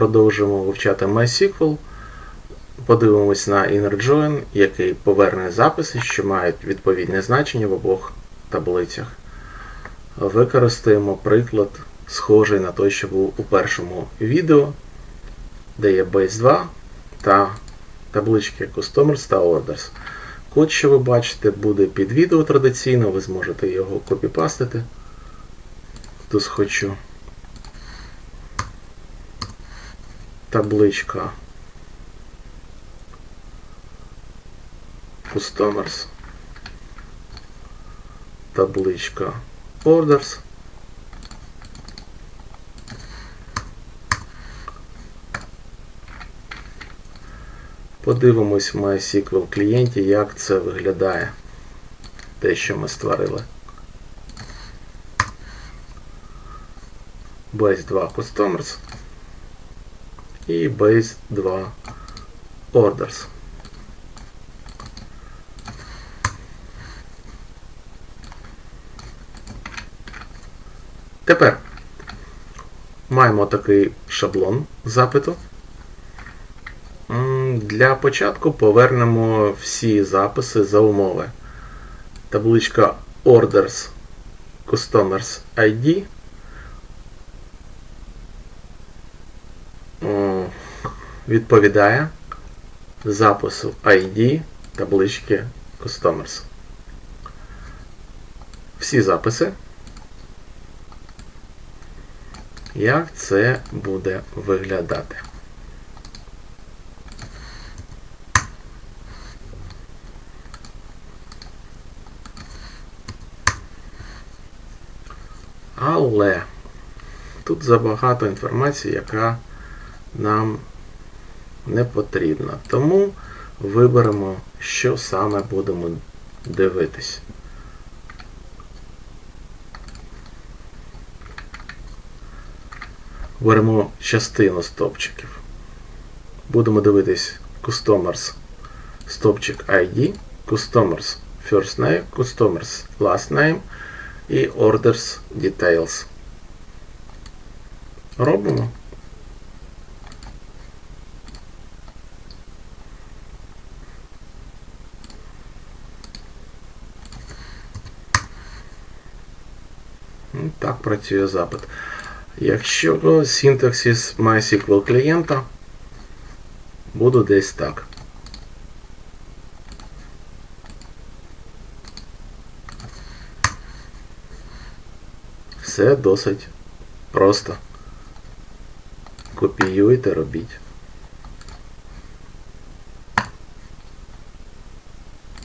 продовжимо вивчати MySQL. Подивимось на InnerJoin, який поверне записи, що мають відповідне значення в обох таблицях. Використаємо приклад, схожий на той, що був у першому відео, де є Base 2 та таблички Customers та Orders. Код, що ви бачите, буде під відео традиційно, ви зможете його копіпастити. Тут хочу табличка Customers, табличка Orders. Подивимось в MySQL клієнті, як це виглядає. Те, що ми створили. Base 2 Customers і Base 2 Orders. Тепер маємо такий шаблон запиту. Для початку повернемо всі записи за умови. Табличка Orders Customers ID. Відповідає запису ID таблички Customers. Всі записи. Як це буде виглядати? Але тут забагато інформації, яка нам не потрібна. Тому виберемо, що саме будемо дивитись. Беремо частину стопчиків. Будемо дивитись Customers стопчик ID, Customers First Name, Customers Last Name і Orders Details. Робимо. Так працює запит. Якщо синтаксис MySQL клієнта, буду десь так. Все досить просто. Копіюйте, робіть.